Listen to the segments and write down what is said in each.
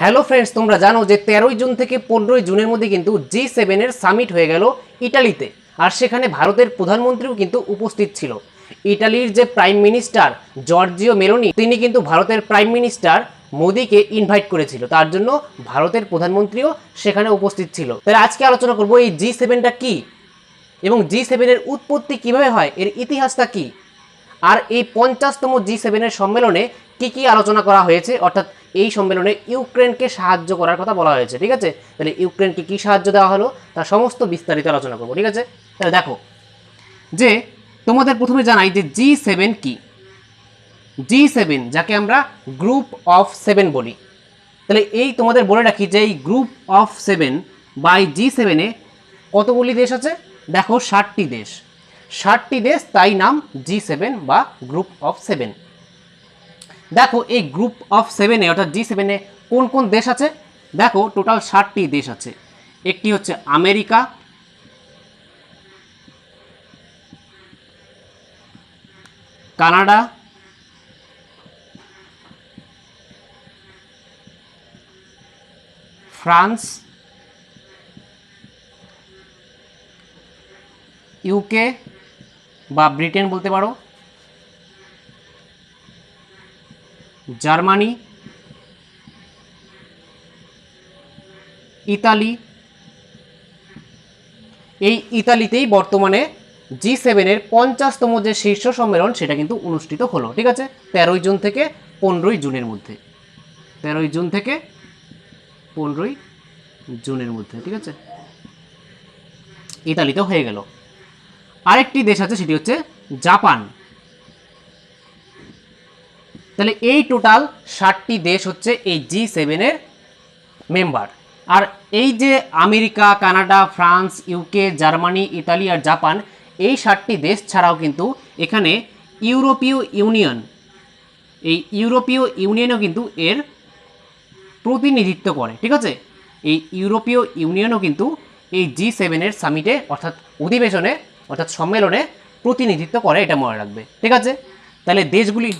Hello friends তোমরা জানো যে তেরোই জুন থেকে পনেরোই জুনের মধ্যে কিন্তু জি সেভেনের সামিট হয়ে গেল ইটালিতে। আর সেখানে ভারতের প্রধানমন্ত্রীও কিন্তু উপস্থিত ছিল। ইটালির যে প্রাইম মিনিস্টার জর্জিও মেলোনি তিনি কিন্তু ভারতের প্রাইম মিনিস্টার মোদিকে ইনভাইট করেছিল। তার জন্য ভারতের প্রধানমন্ত্রীও সেখানে উপস্থিত ছিল। তাহলে আজকে আলোচনা করব এই জি সেভেনটা কি? এবং জি সেভেনের উৎপত্তি কীভাবে হয়? এর ইতিহাসটা কি? আর এই পঞ্চাশতম জি সেভেনের সম্মেলনে কি কি আলোচনা করা হয়েছে? অর্থাৎ এই সম্মেলনে ইউক্রেনকে সাহায্য করার কথা বলা হয়েছে, ঠিক আছে? তাহলে ইউক্রেনকে কি সাহায্য দেওয়া হলো? তার সমস্ত বিস্তারিত আলোচনা করব, ঠিক আছে? তাহলে দেখো, যে তোমাদের প্রথমে জানাই যে জি সেভেন কি? জি সেভেন, যাকে আমরা গ্রুপ অফ সেভেন বলি। তাহলে এই তোমাদের বলে রাখি যে এই group of seven by G সেভেনে কতগুলি দেশ আছে? দেখো, ষাটটি দেশ। ষাটটি দেশ, তাই নাম জি সেভেন বা গ্রুপ অফ সেভেন। দেখো এই গ্রুপ অফ সেভেনে অর্থাৎ জি সেভেনে কোন কোন দেশ আছে? দেখো টোটাল ষাটটি দেশ আছে। একটি হচ্ছে আমেরিকা, কানাডা, ফ্রান্স, ইউকে বা ব্রিটেন বলতে পারো। জার্মানি, ইতালি, এই ইতালিতেই বর্তমানে জি সেভেনের পঞ্চাশতম যে শীর্ষ সম্মেলন, সেটা কিন্তু অনুষ্ঠিত হলো, ঠিক আছে? তেরোই জুন থেকে পনেরোই জুনের মধ্যে। তেরোই জুন থেকে পনেরোই জুনের মধ্যে, ঠিক আছে? ইতালিতেও হয়ে গেল। আরেকটি দেশ আছে, সেটি হচ্ছে জাপান। তাহলে এই টোটাল ষাটটি দেশ হচ্ছে এই জি সেভেনের মেম্বার আর এই যে America, Canada, France UK Germany, Italy আর জাপান, এই ষাটটি দেশ ছাড়াও কিন্তু এখানে ইউরোপীয় ইউনিয়ন, এই ইউরোপীয় ইউনিয়নও কিন্তু এর প্রতিনিধিত্ব করে, ঠিক আছে? এই ইউরোপীয় ইউনিয়নও কিন্তু এই জি সেভেনের সামিটে অর্থাৎ অধিবেশনে, অর্থাৎ সম্মেলনে প্রতিনিধিত্ব করে, এটা মনে রাখবে, ঠিক আছে? তাহলে দেশগুলি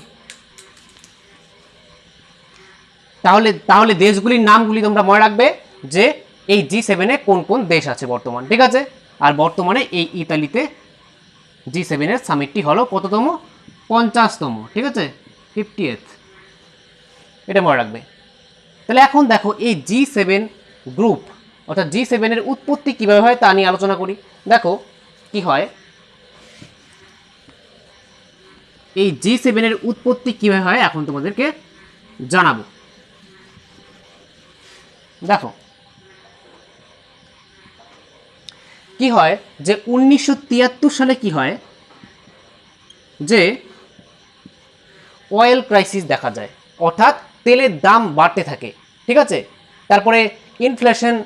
তাহলে তাহলে দেশগুলির নামগুলি তোমরা মনে রাখবে যে এই জি সেভেনে কোন কোন দেশ আছে বর্তমান, ঠিক আছে? আর বর্তমানে এই ইতালিতে জি সেভেনের সামিটটি হলো কততম? পঞ্চাশতম, ঠিক আছে? ফিফটিয়েথ এটা মনে রাখবে। তাহলে এখন দেখো, এই জি সেভেন গ্রুপ অর্থাৎ জি সেভেনের উৎপত্তি কীভাবে হয় তা নিয়ে আলোচনা করি। দেখো, কি হয়? এই জি সেভেনের উৎপত্তি কীভাবে হয় এখন তোমাদেরকে জানাব। দেখো। কি হয় যে উনিশশো তিয়াত্তর সালে কি হয়? যে অয়েল ক্রাইসিস দেখা যায়। অর্থাৎ তেলের দাম বাড়তে থাকে। ঠিক আছে? তারপরে ইনফ্লেশন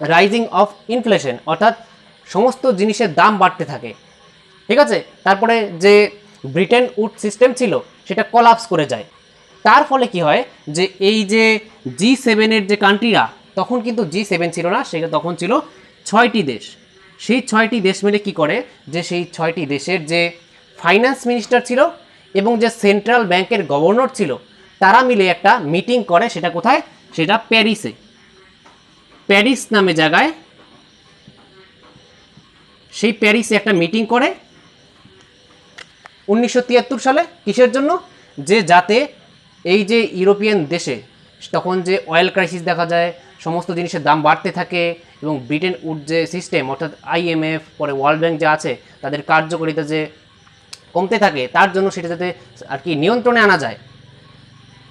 রাইজিং অফ ইনফ্লেশন অর্থাৎ সমস্ত জিনিসের দাম বাড়তে থাকে। ঠিক আছে? তারপরে যে ব্রিটেন উড সিস্টেম ছিল, সেটা কলাপস করে যায়। তার ফলে কি হয় যে এই যে জি সেভেনের যে কান্ট্রিরা তখন কিন্তু জি সেভেন ছিল না সেটা তখন ছিল ছয়টি দেশ। সেই ছয়টি দেশ মিলে কি করে? যে সেই ছয়টি দেশের যে ফাইন্যান্স মিনিস্টার ছিল এবং যে সেন্ট্রাল ব্যাংকের গভর্নর ছিল, তারা মিলে একটা মিটিং করে সেটা কোথায়? সেটা প্যারিসে প্যারিস নামে জায়গায় সেই প্যারিসে একটা মিটিং করে। উনিশশো তিয়াত্তর সালে কিসের জন্য? যে যাতে এই যে ইউরোপিয়ান দেশে, তখন যে অয়েল ক্রাইসিস দেখা যায়, সমস্ত জিনিসের দাম বাড়তে থাকে এবং ব্রিটেন উড যে সিস্টেম অর্থাৎ আইএমএফ পরে ওয়ার্ল্ড ব্যাংক যে আছে, তাদের কার্যকারিতা যে কমতে থাকে, তার জন্য সেটা যাতে আর কি নিয়ন্ত্রণে আনা যায়।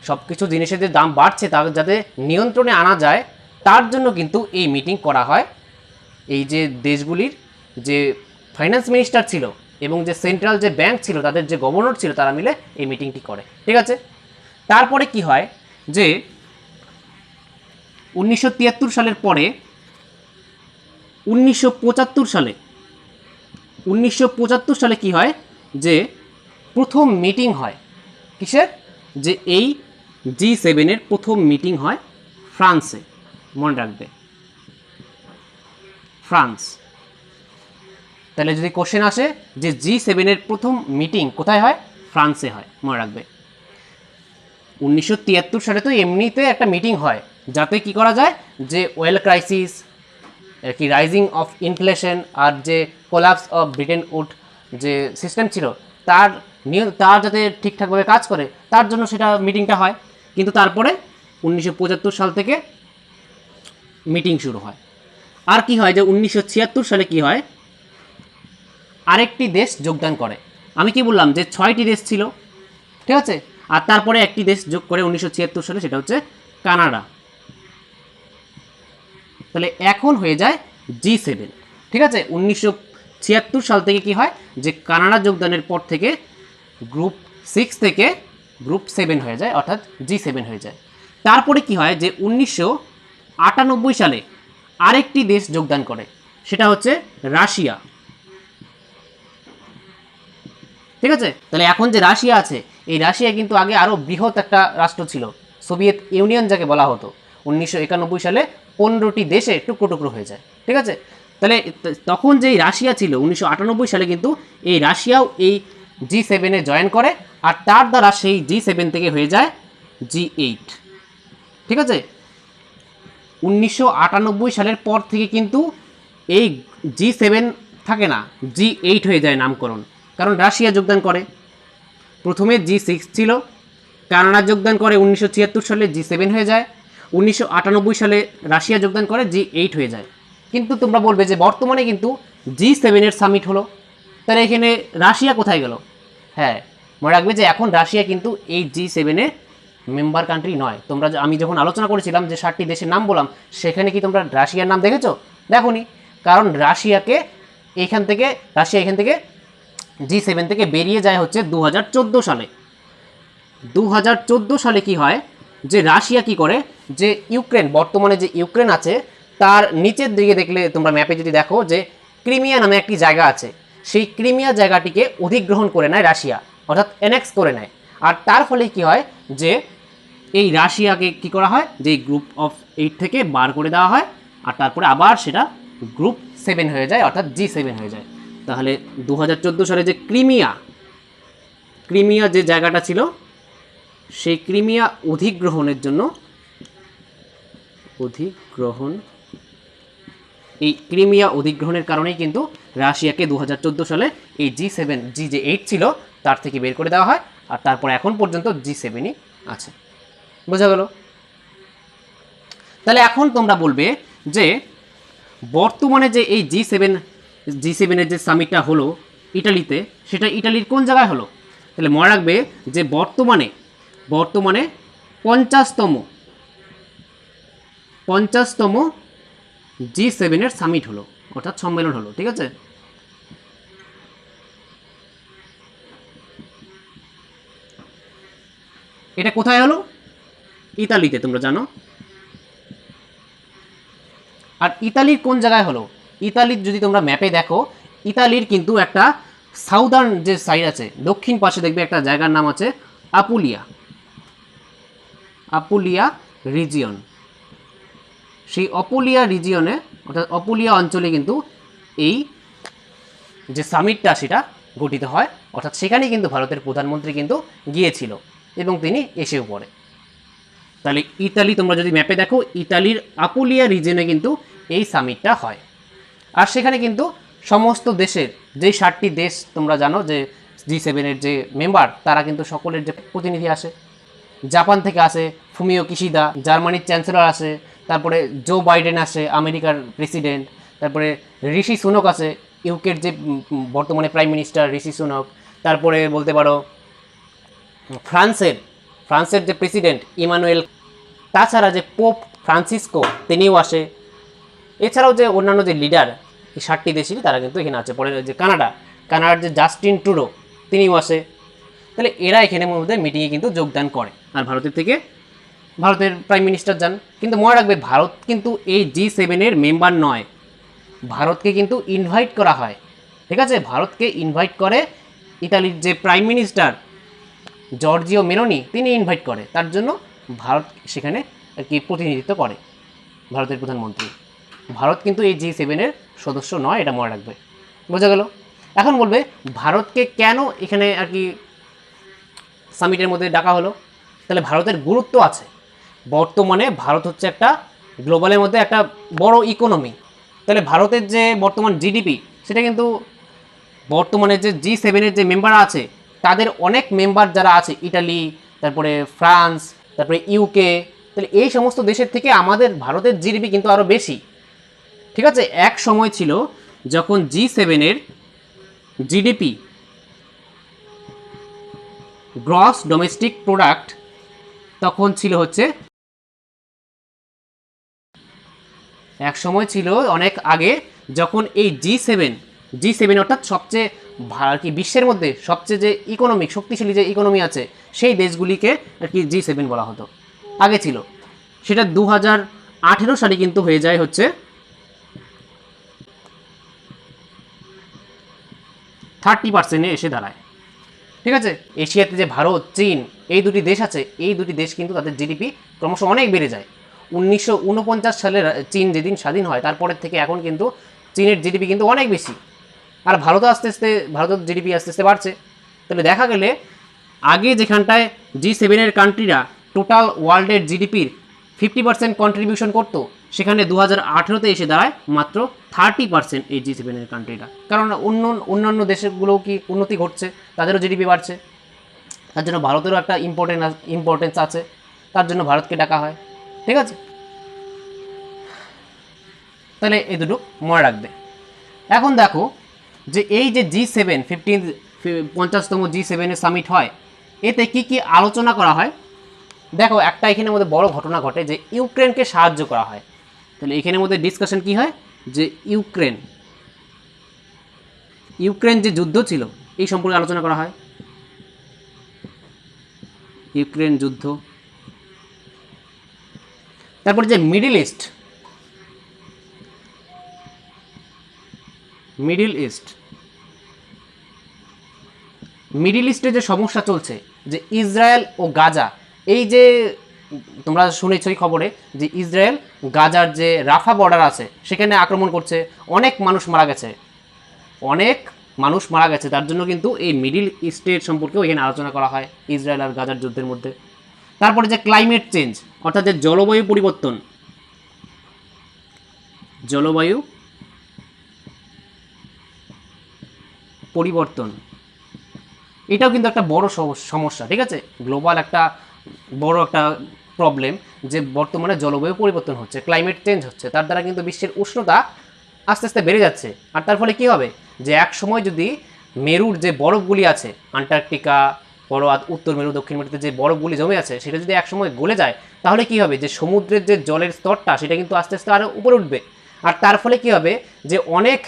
সব কিছু জিনিসের যে দাম বাড়ছে, তা যাতে নিয়ন্ত্রণে আনা যায়, তার জন্য কিন্তু এই মিটিং করা হয়। এই যে দেশগুলির যে ফাইন্যান্স মিনিস্টার ছিল এবং যে সেন্ট্রাল যে ব্যাংক ছিল, তাদের যে গভর্নর ছিল, তারা মিলে এই মিটিংটি করে। ঠিক আছে? তারপরে কি হয়? যে উনিশশো তিয়াত্তর সালের পরে, উনিশশো পঁচাত্তর সালে, উনিশশো পঁচাত্তর সালে কি হয়? যে প্রথম মিটিং হয়। কিসের? যে এই জি সেভেনের প্রথম মিটিং হয় ফ্রান্সে। মনে রাখবে। ফ্রান্স। তাহলে যদি কোশ্চেন আসে যে জি সেভেনের প্রথম মিটিং কোথায় হয়? ফ্রান্সে হয়। মনে রাখবে। উনিশশো তিয়াত্তর সালে তো এমনিতে একটা মিটিং হয়, যাতে কি করা যায়? যে ওয়েল ক্রাইসিস কি রাইজিং অফ ইনফ্লেশন আর যে কোলাপস অফ ব্রিটেন উড যে সিস্টেম ছিল, তার নিয়ে তার যাতে ঠিকঠাকভাবে কাজ করে, তার জন্য সেটা মিটিংটা হয়। কিন্তু তারপরে উনিশশো পঁচাত্তর সাল থেকে মিটিং শুরু হয়। আর কি হয় যে উনিশশো ছিয়াত্তর সালে কি হয়? আরেকটি দেশ যোগদান করে। আমি কি বললাম যে ছয়টি দেশ ছিল, ঠিক আছে? আর তারপরে একটি দেশ যোগ করে উনিশশো ছিয়াত্তর সালে সেটা হচ্ছে কানাডা। তাহলে এখন হয়ে যায় জি সেভেন। ঠিক আছে? উনিশশো ছিয়াত্তর সাল থেকে কি হয়? যে কানাডা যোগদানের পর থেকে গ্রুপ সিক্স থেকে গ্রুপ সেভেন হয়ে যায়, অর্থাৎ জি সেভেন হয়ে যায়। তারপরে কি হয়? যে উনিশশো আটানব্বই সালে আরেকটি দেশ যোগদান করে, সেটা হচ্ছে রাশিয়া। ঠিক আছে? তাহলে এখন যে রাশিয়া আছে, এই রাশিয়া কিন্তু আগে আরও বৃহৎ একটা রাষ্ট্র ছিল, সোভিয়েত ইউনিয়ন যাকে বলা হতো। উনিশশো একানব্বই সালে পনেরোটি দেশে টুকরো টুকরো হয়ে যায়, ঠিক আছে? তাহলে তখন যেই রাশিয়া ছিল, উনিশশো আটানব্বই সালে কিন্তু এই রাশিয়াও এই জি সেভেনে জয়েন করে, আর তার দ্বারা সেই জি সেভেন থেকে হয়ে যায় জি এইট, ঠিক আছে? উনিশশো আটানব্বই সালের পর থেকে কিন্তু এই জি সেভেন থাকে না, জি এইট হয়ে যায় নামকরণ। কারণ রাশিয়া যোগদান করে। প্রথমে জি সিক্স ছিল, কানাডা যোগদান করে উনিশশো ছিয়াত্তর সালে জি সেভেন হয়ে যায়, উনিশশো আটানব্বই সালে রাশিয়া যোগদান করে জি এইট হয়ে যায়। কিন্তু তোমরা বলবে যে বর্তমানে কিন্তু জি সেভেনের সামিট হলো, তাহলে এখানে রাশিয়া কোথায় গেল? হ্যাঁ মনে রাখবে যে এখন রাশিয়া কিন্তু এই জি সেভেনের মেম্বার কান্ট্রি নয়। তোমরা আমি যখন আলোচনা করেছিলাম যে ষাটটি দেশের নাম বললাম, সেখানে কি তোমরা রাশিয়ার নাম দেখেছ? দেখোনি। কারণ রাশিয়াকে এখান থেকে রাশিয়া এখান থেকে জি সেভেন থেকে বেরিয়ে যায় হচ্ছে দু হাজার চোদ্দ সালে। দু হাজার চোদ্দ সালে কি হয়? যে রাশিয়া কি করে? যে ইউক্রেন, বর্তমানে যে ইউক্রেন আছে, তার নিচের দিকে দেখলে তোমরা ম্যাপে যদি দেখো যে ক্রিমিয়া নামে একটি জায়গা আছে। সেই ক্রিমিয়া জায়গাটিকে অধিগ্রহণ করে নেয় রাশিয়া, অর্থাৎ এনএক্স করে নেয়। আর তার ফলে কি হয়? যে এই রাশিয়াকে কি করা হয়? যে গ্রুপ অফ এইট থেকে বার করে দেওয়া হয়। আর তারপরে আবার সেটা গ্রুপ সেভেন হয়ে যায়, অর্থাৎ জি সেভেন হয়ে যায়। তাহলে দু হাজার চোদ্দ সালে যে ক্রিমিয়া ক্রিমিয়া যে জায়গাটা ছিল, সেই ক্রিমিয়া অধিগ্রহণের জন্য অধিগ্রহণ, এই ক্রিমিয়া অধিগ্রহণের কারণেই কিন্তু রাশিয়াকে দু হাজার চোদ্দ সালে এই জি সেভেন জি যে এইট ছিল, তার থেকে বের করে দেওয়া হয় আর তারপর এখন পর্যন্ত জি সেভেনই আছে। বোঝা গেল? তাহলে এখন তোমরা বলবে যে বর্তমানে যে এই জি সেভেন জি সেভেনের যে সামিটটা হলো ইটালিতে, সেটা ইটালির কোন জায়গায় হলো? তাহলে মনে রাখবে যে বর্তমানে বর্তমানে পঞ্চাশতম পঞ্চাশতম জি সেভেনের সামিট হলো, অর্থাৎ সম্মেলন হলো, ঠিক আছে? এটা কোথায় হলো? ইতালিতে, তোমরা জানো। আর ইতালির কোন জায়গায় হলো? ইতালির যদি তোমরা ম্যাপে দেখো, ইতালির কিন্তু একটা সাউদার্ন যে সাইড আছে, দক্ষিণ পাশে দেখবে একটা জায়গার নাম আছে আপুলিয়া আপুলিয়া রিজিয়ন সেই অপুলিয়া রিজিয়নে অর্থাৎ অপুলিয়া অঞ্চলে কিন্তু এই যে সামিটটা সেটা গঠিত হয়। অর্থাৎ সেখানেই কিন্তু ভারতের প্রধানমন্ত্রী কিন্তু গিয়েছিল এবং তিনি এসেও পড়ে। তাহলে ইতালি, তোমরা যদি ম্যাপে দেখো, ইতালির আপুলিয়া রিজনে কিন্তু এই সামিটটা হয়। আর সেখানে কিন্তু সমস্ত দেশের যেই ষাটটি দেশ তোমরা জানো, যে জি সেভেনের যে মেম্বার তারা কিন্তু সকলের যে প্রতিনিধি আসে। জাপান থেকে আসে ফুমিও কিশিদা জার্মানির চ্যান্সেলর আসে, তারপরে জো বাইডেন আসে, আমেরিকার প্রেসিডেন্ট তারপরে ঋষি সুনক আছে ইউকের যে বর্তমানে প্রাইম মিনিস্টার ঋষি সুনক, তারপরে বলতে পারো, ফ্রান্সের ফ্রান্সের যে প্রেসিডেন্ট ইমানুয়েল তাছাড়া যে পোপ ফ্রান্সিসকো তিনিও আসে। এছাড়াও যে অন্যান্য যে লিডার এই ষাটটি দেশেরই তারা কিন্তু এখানে আছে। পরে যে কানাডা। কানাডার যে জাস্টিন ট্রুডো, তিনিও আসে তাহলে এরা এখানে মধ্যে মিটিংয়ে কিন্তু যোগদান করে। আর ভারতের থেকে ভারতের প্রাইম মিনিস্টার যান। কিন্তু মনে রাখবে, ভারত কিন্তু এই জি সেভেনের মেম্বার নয়। ভারতকে কিন্তু ইনভাইট করা হয়। ঠিক আছে? ভারতকে ইনভাইট করে ইতালির যে প্রাইম মিনিস্টার জর্জিও মেলোনি তিনি ইনভাইট করে। তার জন্য ভারত সেখানে আর কি প্রতিনিধিত্ব করে। ভারতের প্রধানমন্ত্রী। ভারত কিন্তু এই জি সেভেনের সদস্য নয়, এটা মনে রাখবে। বোঝা গেল? এখন বলবে, ভারতকে কেন এখানে আর কি সামিটের মধ্যে ডাকা হলো? তাহলে ভারতের গুরুত্ব আছে। বর্তমানে ভারত হচ্ছে একটা গ্লোবালের মধ্যে একটা বড় ইকোনমি। তাহলে ভারতের যে বর্তমান জিডিপি, সেটা কিন্তু বর্তমানে যে জি সেভেনের যে মেম্বার আছে, তাদের অনেক মেম্বার যারা আছে, ইটালি, তারপরে ফ্রান্স, তারপরে ইউকে, তাহলে এই সমস্ত দেশের থেকে আমাদের ভারতের জিডিপি কিন্তু আরও বেশি। ঠিক আছে, এক সময় ছিল যখন জি সেভেনের জিডিপি গ্রস ডোমেস্টিক প্রোডাক্ট তখন ছিল হচ্ছে, এক সময় ছিল অনেক আগে যখন এই জি সেভেন জি সেভেন অর্থাৎ সবচেয়ে আর কি বিশ্বের মধ্যে সবচেয়ে যে ইকোনমিক শক্তিশালী যে ইকোনমি আছে, সেই দেশগুলিকে আর কি জি সেভেন বলা হতো। আগে ছিল। সেটা দু হাজার আঠেরো সালে কিন্তু হয়ে যায় হচ্ছে থার্টি পার্সেন্টে এসে দাঁড়ায়। ঠিক আছে? এশিয়াতে যে ভারত, চীন, এই দুটি দেশ আছে, এই দুটি দেশ কিন্তু তাদের জিডিপি ক্রমশ অনেক বেড়ে যায়। উনিশশো উনপঞ্চাশ সালে চীন যেদিন স্বাধীন হয়, তারপরের থেকে এখন কিন্তু চীনের জিডিপি কিন্তু অনেক বেশি। আর ভারতও আস্তে আস্তে, ভারতের জিডিপি আস্তে আস্তে বাড়ছে। তাহলে দেখা গেলে আগে যেখানটায় জি সেভেনের কান্ট্রিরা টোটাল ওয়ার্ল্ডের জিডিপির ফিফটি পার্সেন্ট কন্ট্রিবিউশন করতো সেখানে দু হাজার আঠেরোতে এসে দাঁড়ায় মাত্র থার্টি পার্সেন্ট এই জি সেভেনের কান্ট্রিটা কারণ অন্য, অন্যান্য দেশগুলোও কি উন্নতি ঘটছে, তাদেরও জিডিপি বাড়ছে। তার জন্য ভারতেরও একটা ইম্পর্টেন্ট ইম্পর্টেন্স আছে। তার জন্য ভারতকে ডাকা হয়। ঠিক আছে? তাহলে এই দুটো মনে রাখবে। এখন দেখো যে এই যে জি সেভেন ফিফটিন পঞ্চাশতম জি সেভেনের সামিট হয়, এতে কি কি আলোচনা করা হয়? দেখো, একটা এখানের মধ্যে বড় ঘটনা ঘটে যে ইউক্রেনকে সাহায্য করা হয়। তাহলে এখানের মধ্যে ডিসকাশন কি হয়? যে ইউক্রেন ইউক্রেন যে যুদ্ধ ছিল, এই সম্পর্কে আলোচনা করা হয়। ইউক্রেন যুদ্ধ। তারপরে যে middle east middle east middle ইস্টে যে সমস্যা চলছে, যে ইসরায়েল ও গাজা এই যে তোমরা শুনেছই খবরে যে ইসরায়েল গাজার যে রাফা বর্ডার আছে, সেখানে আক্রমণ করছে। অনেক মানুষ মারা গেছে। অনেক মানুষ মারা গেছে। তার জন্য কিন্তু এই মিডিল ইস্টের সম্পর্কেও এখানে আলোচনা করা হয়, ইসরায়েল আর গাজার যুদ্ধের মধ্যে। তারপরে যে ক্লাইমেট চেঞ্জ, অর্থাৎ যে জলবায়ু পরিবর্তন জলবায়ু পরিবর্তন, এটাও কিন্তু একটা বড় সমস্যা, ঠিক আছে? গ্লোবাল একটা বড় একটা প্রবলেম যে বর্তমানে জলবায়ু পরিবর্তন হচ্ছে ক্লাইমেট চেঞ্জ হচ্ছে, তার দ্বারা কিন্তু বিশ্বের উষ্ণতা আস্তে আস্তে বেড়ে যাচ্ছে। আর তার ফলে কি হবে? যে এক সময় যদি মেরুর যে বরফগুলি আছে, আন্টার্কটিকা বড় উত্তর মেরু, দক্ষিণ মেরুতে যে বরফগুলি জমে আছে, সেটা যদি এক সময় গলে যায়, তাহলে কি হবে? যে সমুদ্রের যে জলের স্তরটা, সেটা কিন্তু আস্তে আস্তে আরও উপরে উঠবে। আর তার ফলে কি হবে? যে অনেক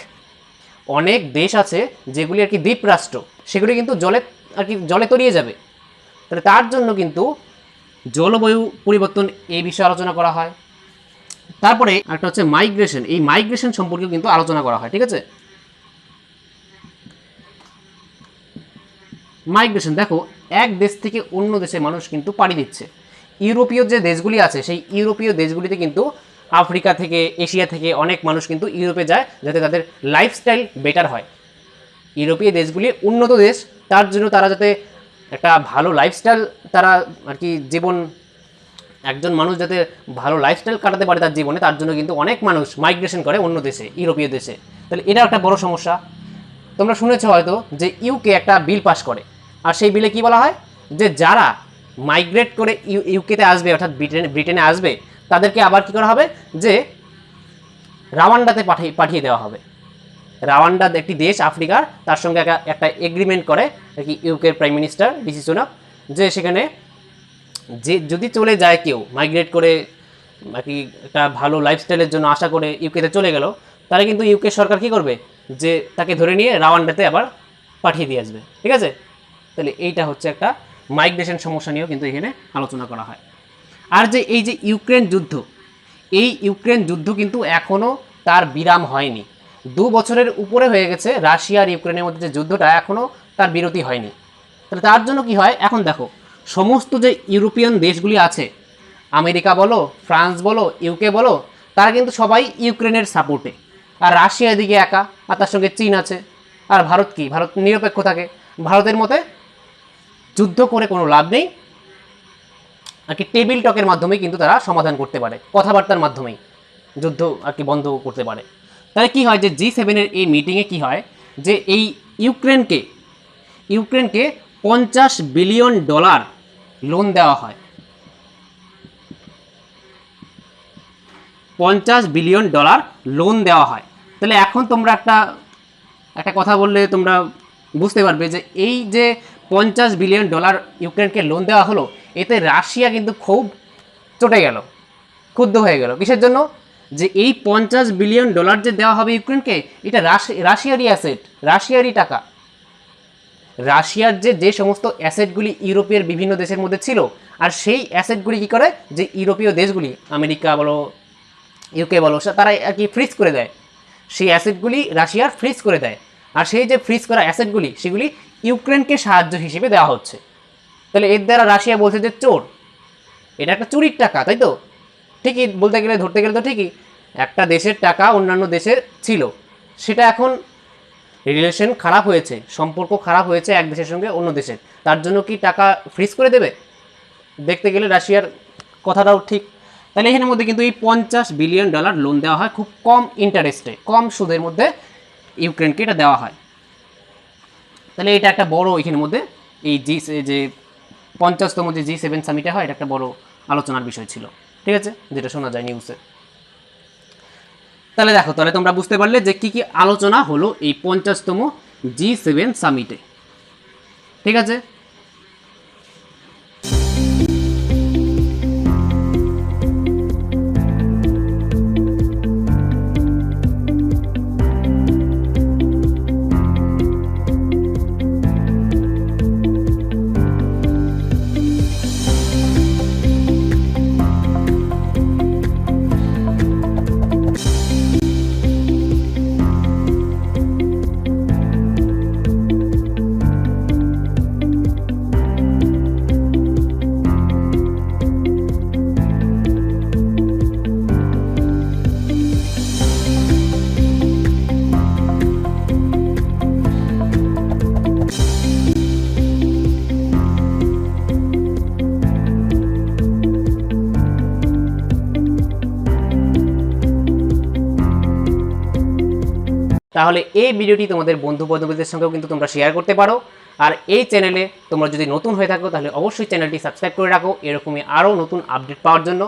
অনেক দেশ আছে যেগুলি আর কি দ্বীপ রাষ্ট্র সেগুলি কিন্তু জলে আর কি জলে তরিয়ে যাবে। তাহলে তার জন্য কিন্তু জলবায়ু পরিবর্তন এই বিষয়ে আলোচনা করা হয়। তারপরে একটা হচ্ছে মাইগ্রেশন। এই মাইগ্রেশন সম্পর্কেও কিন্তু আলোচনা করা হয়, ঠিক আছে? মাইগ্রেশন, দেখো, এক দেশ থেকে অন্য দেশে মানুষ কিন্তু পাড়ি দিচ্ছে। ইউরোপীয় যে দেশগুলি আছে, সেই ইউরোপীয় দেশগুলিতে কিন্তু আফ্রিকা থেকে, এশিয়া থেকে অনেক মানুষ কিন্তু ইউরোপে যায় যাতে তাদের লাইফস্টাইল বেটার হয়। ইউরোপীয় দেশগুলি উন্নত দেশ, তার জন্য তারা যাতে একটা ভালো লাইফস্টাইল তারা আর কি জীবন, একজন মানুষ যাতে ভালো লাইফস্টাইল কাটাতে পারে তার জীবনে, তার জন্য কিন্তু অনেক মানুষ মাইগ্রেশন করে অন্য দেশে, ইউরোপীয় দেশে। তাহলে এটা একটা বড় সমস্যা। তোমরা শুনেছো হয়তো যে ইউকে একটা বিল পাস করে। আর সেই বিলে কি বলা হয়? যে যারা মাইগ্রেট করে ইউ ইউকেতে আসবে, অর্থাৎ ব্রিটেন ব্রিটেনে আসবে, তাদেরকে আবার কি করা হবে? যে রাওয়ান্ডাতে পাঠিয়ে পাঠিয়ে দেওয়া হবে। রাওয়ান্ডা একটি দেশ আফ্রিকার তার সঙ্গে একটা এগ্রিমেন্ট করে আর কি ইউকের প্রাইম মিনিস্টার ঋষি সুনাক যে সেখানে যে যদি চলে যায় কেউ মাইগ্রেট করে আর কি একটা ভালো লাইফস্টাইলের জন্য আশা করে ইউকেতে চলে গেল, তাহলে কিন্তু ইউকে সরকার কি করবে? যে তাকে ধরে নিয়ে রাওয়ান্ডাতে আবার পাঠিয়ে দিয়ে আসবে, ঠিক আছে? তাহলে এইটা হচ্ছে একটা মাইগ্রেশন সমস্যা নিয়েও কিন্তু এখানে আলোচনা করা হয়। আর যে এই যে ইউক্রেন যুদ্ধ, এই ইউক্রেন যুদ্ধ কিন্তু এখনও তার বিরাম হয়নি। দু বছরের উপরে হয়ে গেছে রাশিয়া আর ইউক্রেনের মধ্যে যে যুদ্ধটা এখনও তার বিরতি হয়নি। তাহলে তার জন্য কি হয়? এখন দেখো, সমস্ত যে ইউরোপিয়ান দেশগুলি আছে, আমেরিকা বলো, ফ্রান্স বলো, ইউকে বলো, তারা কিন্তু সবাই ইউক্রেনের সাপোর্টে। আর রাশিয়া এদিকে একা, আর তার সঙ্গে চীন আছে। আর ভারত কি? ভারত নিরপেক্ষ থাকে। ভারতের মতে যুদ্ধ করে কোনো লাভ নেই। আর কি টেবিল টকের মাধ্যমে কিন্তু তারা সমাধান করতে পারে। কথাবার্তার মাধ্যমেই। যুদ্ধ আর কি বন্ধ করতে পারে। তাহলে কি হয় যে জি সেভেনের এই মিটিংয়ে কি হয় যে এই ইউক্রেনকে ইউক্রেনকে পঞ্চাশ বিলিয়ন ডলার লোন দেওয়া হয়। পঞ্চাশ বিলিয়ন ডলার লোন দেওয়া হয়। তাহলে এখন তোমরা একটা একটা কথা বললে তোমরা বুঝতে পারবে যে এই যে পঞ্চাশ বিলিয়ন ডলার ইউক্রেনকে লোন দেওয়া হলো, এতে রাশিয়া কিন্তু খুব চটে গেল, ক্ষুব্ধ হয়ে গেল। কিসের জন্য? যে এই পঞ্চাশ বিলিয়ন ডলার যে দেওয়া হবে ইউক্রেনকে, এটা রাশি- রাশিয়ারই অ্যাসেট রাশিয়ারই টাকা। রাশিয়ার যে যে সমস্ত অ্যাসেটগুলি ইউরোপের বিভিন্ন দেশের মধ্যে ছিল, আর সেই অ্যাসেটগুলি কী করে? যে ইউরোপীয় দেশগুলি, আমেরিকা বলো ইউকে বলো তারা আর কি ফ্রিজ করে দেয়। সেই অ্যাসেটগুলি রাশিয়ার ফ্রিজ করে দেয়। আর সেই যে ফ্রিজ করা অ্যাসেটগুলি সেগুলি ইউক্রেনকে সাহায্য হিসেবে দেওয়া হচ্ছে। তাহলে এর দ্বারা রাশিয়া বলছে যে, চোর, এটা একটা চুরির টাকা, তাই তো? ঠিকই, বলতে গেলে, ধরতে গেলে তো ঠিকই। একটা দেশের টাকা অন্যান্য দেশের ছিল। সেটা এখন রিলেশন খারাপ হয়েছে, সম্পর্ক খারাপ হয়েছে এক দেশের সঙ্গে অন্য দেশের। তার জন্য কি টাকা ফ্রিজ করে দেবে? দেখতে গেলে রাশিয়ার কথাটাও ঠিক। তাহলে এখানের মধ্যে কিন্তু এই পঞ্চাশ বিলিয়ন ডলার লোন দেওয়া হয় খুব কম ইন্টারেস্টে কম সুদের মধ্যে ইউক্রেনকে এটা দেওয়া হয়। তাহলে এটা একটা বড় এখানের মধ্যে এই জি যে পঞ্চাশতম যে জি সেভেন সামিটে হয়, এটা একটা বড় আলোচনার বিষয় ছিল। ঠিক আছে? যেটা শোনা যায় নিউজে তাহলে দেখো, তাহলে তোমরা বুঝতে পারলে যে কী কী আলোচনা হলো এই পঞ্চাশতম জি সেভেন সামিটে ঠিক আছে? তাহলে এই ভিডিওটি তোমাদের বন্ধু বান্ধবীদের সঙ্গেও কিন্তু তোমরা শেয়ার করতে পারো। আর এই চ্যানেলে তোমরা যদি নতুন হয়ে থাকো, তাহলে অবশ্যই চ্যানেলটি সাবস্ক্রাইব করে রাখো। এরকমই আরও নতুন আপডেট পাওয়ার জন্য।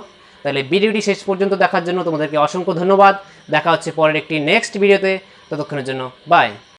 তাহলে ভিডিওটি শেষ পর্যন্ত দেখার জন্য তোমাদেরকে অসংখ্য ধন্যবাদ। দেখা হচ্ছে পরের একটি নেক্সট ভিডিওতে ততক্ষণের জন্য বাই